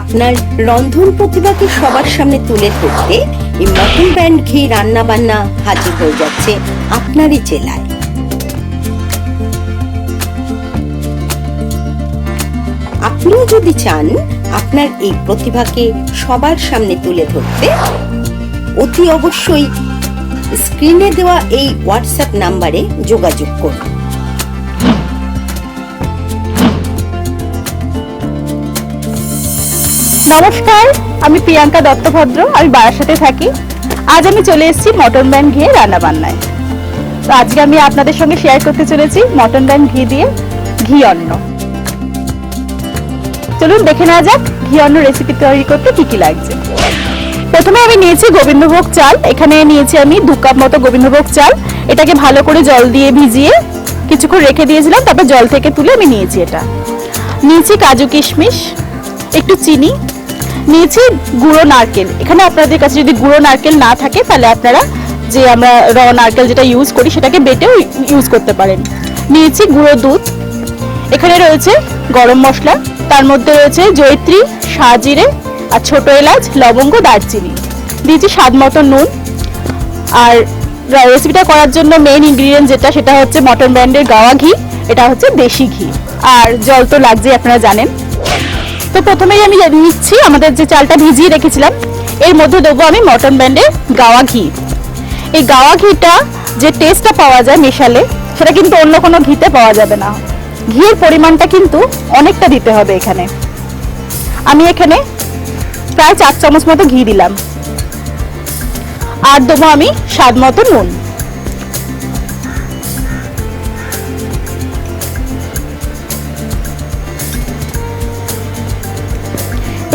আপনার রন্ধন প্রতিভাকে সবার সামনে তুলে ধরতে এই মটন ব্যান্ড ঘি রান্না বান্না হাজির হয়ে যাচ্ছে আপনারই জেলায়। আপনিও যদি চান আপনার এই প্রতিভাকে সবার সামনে তুলে ধরতে, অতি অবশ্যই স্ক্রিনে দেওয়া এই হোয়াটসঅ্যাপ নাম্বারে যোগাযোগ করুন। নমস্কার, আমি প্রিয়াঙ্কা দত্তভদ্র, আমি বারাসাতে থাকি। আজ আমি চলে এসেছি মটন ব্যান ঘিয়ে রান্না বান্নায়। তো আজকে আমি আপনাদের সঙ্গে শেয়ার করতে চলেছি মটন ব্যান ঘি দিয়ে ঘি অন্ন। চলুন দেখে নেওয়া যাক ঘি অন্ন রেসিপি তৈরি করতে কি কি লাগছে। প্রথমে আমি নিয়েছি গোবিন্দভোগ চাল। এখানে নিয়েছি আমি দু কাপ মতো গোবিন্দভোগ চাল। এটাকে ভালো করে জল দিয়ে ভিজিয়ে কিছুক্ষণ রেখে দিয়েছিলাম, তারপর জল থেকে তুলে আমি নিয়েছি এটা। নিয়েছি কাজু কিশমিশ। একটু চিনি, নিয়েছি গুঁড়ো নারকেল। এখানে আপনাদের কাছে যদি গুঁড়ো নারকেল না থাকে, তাহলে আপনারা যে আমরা র নারকেল যেটা ইউজ করি, সেটাকে বেটেও ইউজ করতে পারেন। নিয়েছি গুঁড়ো দুধ। এখানে রয়েছে গরম মশলা, তার মধ্যে রয়েছে জয়ত্রী, সাজিরে, আর ছোট এলাচ, লবঙ্গ, দারচিনি। দিয়েছি স্বাদ মতো নুন। আর রেসিপিটা করার জন্য মেইন ইনগ্রিডিয়েন্ট যেটা, সেটা হচ্ছে মটন ব্র্যান্ডের গাওয়া ঘি, এটা হচ্ছে দেশি ঘি। আর জল তো লাগছে আপনারা জানেন। তো প্রথমেই আমি নিচ্ছি, আমাদের যে চালটা ভিজিয়ে রেখেছিলাম, এর মধ্যে দেবো আমি মটন ব্র্যান্ডের গাওয়া ঘি। এই গাওয়া ঘিটা যে টেস্টটা পাওয়া যায় মেশালে, সেটা কিন্তু অন্য কোনো ঘিতে পাওয়া যাবে না। ঘিয়ের পরিমাণটা কিন্তু অনেকটা দিতে হবে এখানে। আমি এখানে প্রায় চার চামচ মতো ঘি দিলাম। আর দেবো আমি স্বাদ মতো নুন।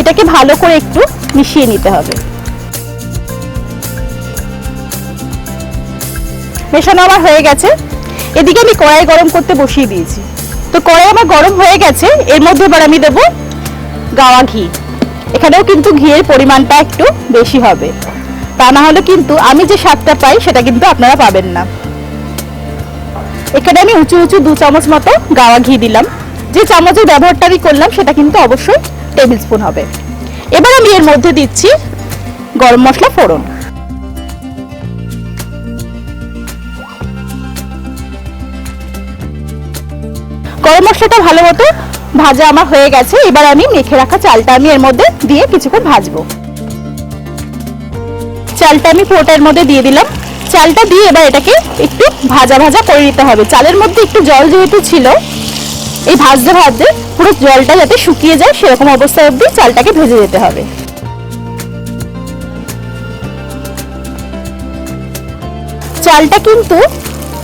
এটাকে ভালো করে একটু মিশিয়ে নিতে হবে। মেশানো আমার হয়ে গেছে। এদিকে আমি কড়াই গরম করতে বসিয়ে দিয়েছি। তো কড়াই আমার গরম হয়ে গেছে, এর মধ্যে এবার আমি দেবো গাওয়া ঘি। এখানেও কিন্তু ঘিয়ের পরিমাণটা একটু বেশি হবে। তা না হলে কিন্তু আমি যে স্বাদটা পাই, সেটা কিন্তু আপনারা পাবেন না। এখানে আমি উঁচু উঁচু দু চামচ মতো গাওয়া ঘি দিলাম। যে চামচের ব্যবহারটা আমি করলাম, সেটা কিন্তু অবশ্যই টেবিল স্পুন হবে। এবার আমি এর মধ্যে দিচ্ছি গরম মশলা ফোড়ন। গরম মশলাটা ভালো মতো ভাজা আমার হয়ে গেছে। এবার আমি মেখে রাখা চালটা আমি এর মধ্যে দিয়ে কিছুক্ষণ ভাজবো। চালটা আমি পুরোটার মধ্যে দিয়ে দিলাম। চালটা দিয়ে এবার এটাকে একটু ভাজা ভাজা করে নিতে হবে। চালের মধ্যে একটু জল যেহেতু ছিল এই ভাজতে ভাজতে পুরো জলটা যাতে শুকিয়ে যায় সেরকম অবস্থায় অবধি চালটাকে ভেজে যেতে হবে। চালটা কিন্তু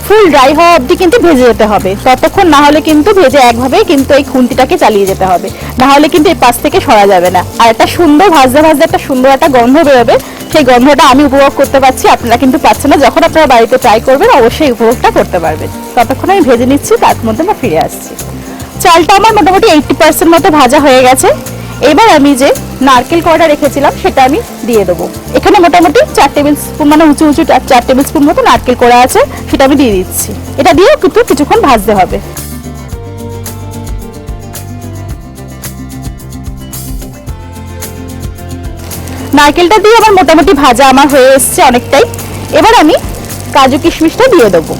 ফুল ড্রাই হওয়া অবধি কিন্তু ভেজে যেতে হবে। ততক্ষণ না হলে কিন্তু ভেজে একভাবে কিন্তু এই খুন্তিটাকে চালিয়ে যেতে হবে। না হলে কিন্তু এই পাশ থেকে সরা যাবে না। আর একটা সুন্দর ভাজতে ভাজতে একটা সুন্দর একটা গন্ধ বেরোবে। সেই গন্ধটা আমি উপভোগ করতে পারছি, আপনারা কিন্তু পাচ্ছেন না। যখন আপনারা বাড়িতে ট্রাই করবেন, অবশ্যই উপভোগটা করতে পারবেন। ততক্ষণ আমি ভেজে নিচ্ছি, তার মধ্যে আমরা ফিরে আসছি। চালটা আমার মোটামুটি এইটটি পার্সেন্ট মতো ভাজা হয়ে গেছে। এবার আমি যে নারকেল কড়া রেখেছিলাম, সেটা আমি দিয়ে দেবো। এখানে মোটামুটি চার টেবিল স্পুন মানে উঁচু উঁচু চার- টেবিল স্পুন মতো নারকেল কড়া আছে, সেটা আমি দিয়ে দিচ্ছি। এটা দিয়েও কিন্তু কিছুক্ষণ ভাজতে হবে। নারকেলটা দিয়ে আমার মোটামুটি ভাজা আমার হয়ে এসছে অনেকটাই। এবার আমি কাজু কিশমিশটা দিয়ে দেবো।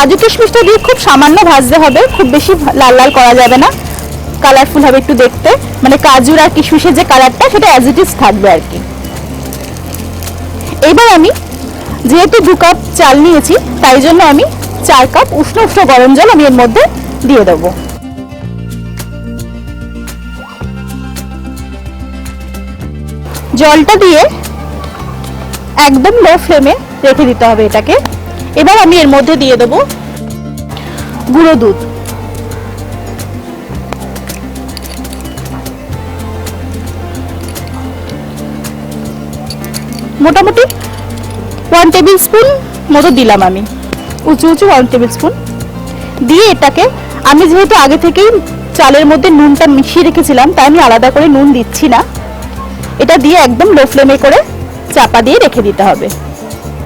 কাজু কিশমিশটা দিয়ে খুব সামান্য ভাজতে হবে, খুব বেশি লাল লাল করা যাবে না। কালারফুল হবে একটু দেখতে। মানে কাজুর আর কিশমিশের যে কালারটা সেটা অ্যাজ ইট ইজ থাকবে আর কি। এবার আমি যেহেতু দু কাপ চাল নিয়েছি, তাই জন্য আমি চার কাপ উষ্ণ উষ্ণ গরম জল আমি এর মধ্যে দিয়ে দেবো। জলটা দিয়ে একদম লো ফ্লেমে রেখে দিতে হবে এটাকে। এবার আমি এর মধ্যে দিয়ে দেবো গুঁড়ো দুধ। মোটামুটি ওয়ান টেবিল স্পুন মতো দিলাম আমি। উঁচু উঁচু ওয়ান টেবিল স্পুন দিয়ে এটাকে আমি যেহেতু আগে থেকেই চালের মধ্যে নুনটা মিশিয়ে রেখেছিলাম, তাই আমি আলাদা করে নুন দিচ্ছি না। এটা দিয়ে একদম লো ফ্লেমে করে চাপা দিয়ে রেখে দিতে হবে।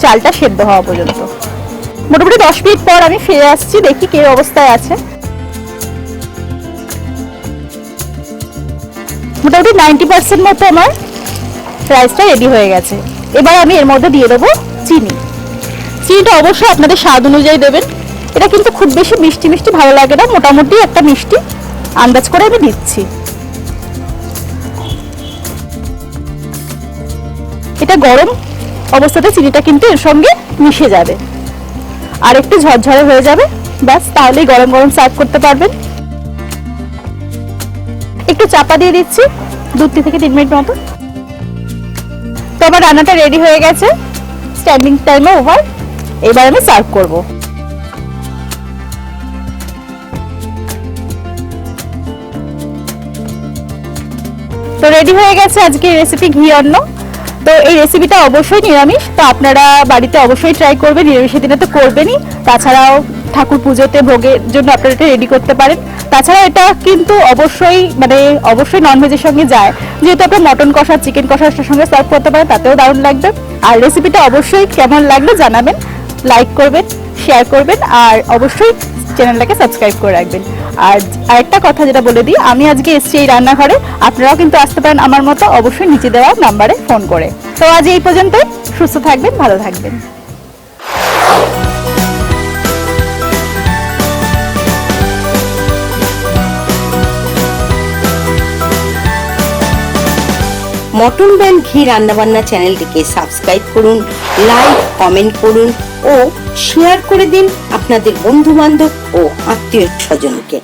চালটা সেদ্ধ হওয়া পর্যন্ত। মোটামুটি দশ মিনিট পর আমি ফিরে আসছি, দেখি কে অবস্থায় আছে। মোটামুটি নাইনটি পার্সেন্ট মতো আমার রাইসটা রেডি হয়ে গেছে। এবার আমি এর মধ্যে দিয়ে দেবো চিনি। চিনিটা অবশ্যই আপনাদের স্বাদ অনুযায়ী দেবেন। এটা কিন্তু খুব বেশি মিষ্টি মিষ্টি ভালো লাগে না, মোটামুটি একটা মিষ্টি আন্দাজ করে আমি দিচ্ছি। এটা গরম অবস্থাতে চিনিটা কিন্তু এর সঙ্গে মিশে যাবে। আর একটু ঝরঝরে হয়ে যাবে। ব্যাস, তাহলেই গরম গরম সার্ভ করতে পারবেন। একটু চাপা দিয়ে দিচ্ছি, দু থেকে তিন মিনিট মতো। তো আমার রান্নাটা রেডি হয়ে গেছে। স্ট্যান্ডিং টাইমে ওভার এবার আমি সার্ভ করব। তো রেডি হয়ে গেছে আজকে রেসিপি ঘি অন্ন। তো এই রেসিপিটা অবশ্যই নিরামিষ, তো আপনারা বাড়িতে অবশ্যই ট্রাই করবেন, নিরামিষের দিনে তো করবেনই। তাছাড়াও ঠাকুর পুজোতে ভোগের জন্য আপনারা এটা রেডি করতে পারেন। তাছাড়া এটা কিন্তু অবশ্যই মানে অবশ্যই ননভেজের সঙ্গে যায়। যেহেতু আপনার মটন কষা চিকেন কষার সঙ্গে সার্ভ করতে পারেন, তাতেও দারুণ লাগবে। আর রেসিপিটা অবশ্যই কেমন লাগল জানাবেন লাইক করবেন শেয়ার করবেন, আর অবশ্যই চ্যানেলটাকে সাবস্ক্রাইব করে রাখবেন। আর আরেকটা কথা যেটা বলে দিই, আমি আজকে এসছি এই রান্নাঘরে, আপনারাও কিন্তু আসতে পারেন আমার মতো অবশ্যই নিচে দেওয়া নাম্বারে ফোন করে। তো আজ এই পর্যন্তই, সুস্থ থাকবেন, ভালো থাকবেন। মটন ব্যান্ড ঘি রান্নাবান্না চ্যানেলটিকে সাবস্ক্রাইব করুন, লাইক, কমেন্ট করুন ও শেয়ার করে দিন আপনাদের বন্ধু বান্ধব ও আত্মীয় স্বজনকে।